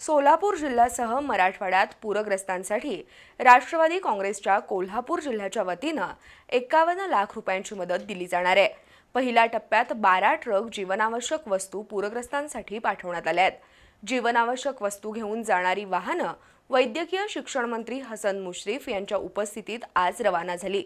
सोलापूर जिल्ह्यासह मराठवाड्यात पूरग्रस्तांसाठी राष्ट्रवादी काँग्रेसच्या कोल्हापूर जिल्ह्याच्या वतीनं एकावन्न लाख रुपयांची मदत दिली जाणार आहे. पहिल्या टप्प्यात बारा ट्रक जीवनावश्यक वस्तू पूरग्रस्तांसाठी पाठवण्यात आल्या आहेत. जीवनावश्यक वस्तू घेऊन जाणारी वाहनं वैद्यकीय शिक्षण मंत्री हसन मुश्रीफ यांच्या उपस्थितीत आज रवाना झाली.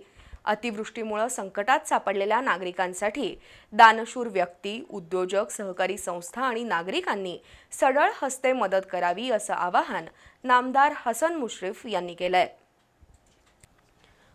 अतिवृष्टीमुळे संकटात सापडलेल्या नागरिकांसाठी दानशूर व्यक्ती उद्योजक सहकारी संस्था आणि नागरिकांनी सडळ हस्ते मदत करावी असं आवाहन नामदार हसन मुश्रीफ यांनी केलंय.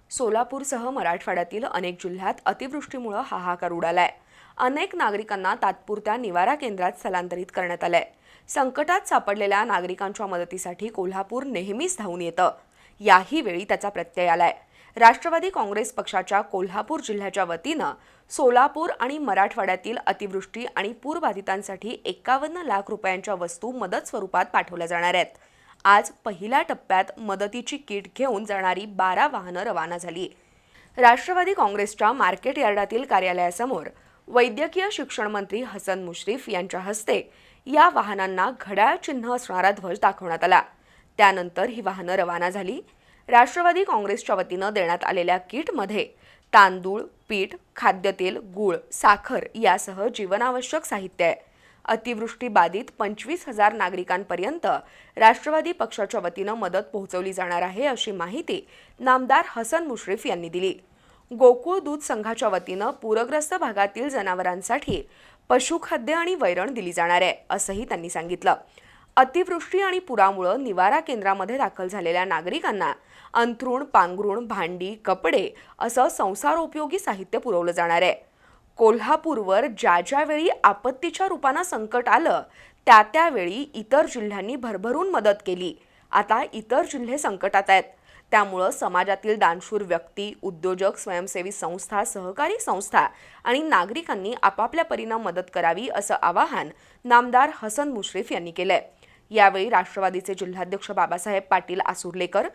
सोलापूरसह मराठवाड्यातील अनेक जिल्ह्यात अतिवृष्टीमुळे हाहाकार उडालाय. अनेक नागरिकांना तात्पुरत्या निवारा केंद्रात स्थलांतरित करण्यात आलंय. संकटात सापडलेल्या नागरिकांच्या मदतीसाठी कोल्हापूर नेहमीच धावून येतं. याही वेळी त्याचा प्रत्यय आलाय. राष्ट्रवादी काँग्रेस पक्षाच्या कोल्हापूर जिल्ह्याच्या वतीनं सोलापूर आणि मराठवाड्यातील अतिवृष्टी आणि पूरबाधितांसाठी एकावन्न लाख रुपयांच्या वस्तू मदत स्वरूपात पाठवल्या जाणार आहेत. आज पहिल्या टप्प्यात मदतीची किट घेऊन जाणारी बारा वाहनं रवाना झाली. राष्ट्रवादी काँग्रेसच्या मार्केट यार्डातील कार्यालयासमोर वैद्यकीय शिक्षण मंत्री हसन मुश्रीफ यांच्या हस्ते या वाहनांना घड्याळ चिन्ह असणारा ध्वज दाखवण्यात आला. त्यानंतर ही वाहनं रवाना झाली. राष्ट्रवादी काँग्रेसच्या वतीनं देण्यात आलेल्या किटमध्ये तांदूळ पीठ खाद्यतेल गूळ साखर यासह जीवनावश्यक साहित्य आहे. अतिवृष्टी बाधित पंचवीस हजार नागरिकांपर्यंत राष्ट्रवादी पक्षाच्या वतीनं मदत पोहोचवली जाणार आहे अशी माहिती नामदार हसन मुश्रीफ यांनी दिली. गोकुळ दूध संघाच्या वतीनं पूरग्रस्त भागातील जनावरांसाठी पशुखाद्य आणि वैरण दिली जाणार आहे असंही त्यांनी सांगितलं. अतिवृष्टी आणि पुरामुळं निवारा केंद्रामध्ये दाखल झालेल्या नागरिकांना अंथरूण पांघरूण भांडी कपडे असं संसारोपयोगी साहित्य पुरवलं जाणार आहे. कोल्हापूरवर ज्या ज्यावेळी आपत्तीच्या रूपानं संकट आलं त्या त्यावेळी इतर जिल्ह्यांनी भरभरून मदत केली. आता इतर जिल्हे संकटात आहेत. त्यामुळं समाजातील दानशूर व्यक्ती उद्योजक स्वयंसेवी संस्था सहकारी संस्था आणि नागरिकांनी आपापल्या परीनं मदत करावी असं आवाहन नामदार हसन मुश्रीफ यांनी केलं आहे यावेळी राष्ट्रवादीचे जिल्हाध्यक्ष बाबासाहेब पाटील आसुर्लेकर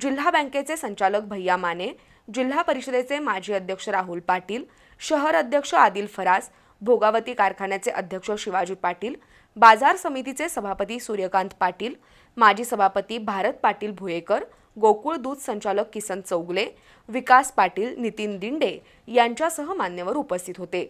जिल्हा बँकेचे संचालक भैया माने जिल्हा परिषदेचे माजी अध्यक्ष राहुल पाटील शहर अध्यक्ष आदिल फराज भोगावती कारखान्याचे अध्यक्ष शिवाजी पाटील बाजार समितीचे सभापती सूर्यकांत पाटील माजी सभापती भारत पाटील भुयेकर गोकुळ दूध संचालक किसन चौगले विकास पाटील नितीन दिंडे यांच्यासह मान्यवर उपस्थित होते.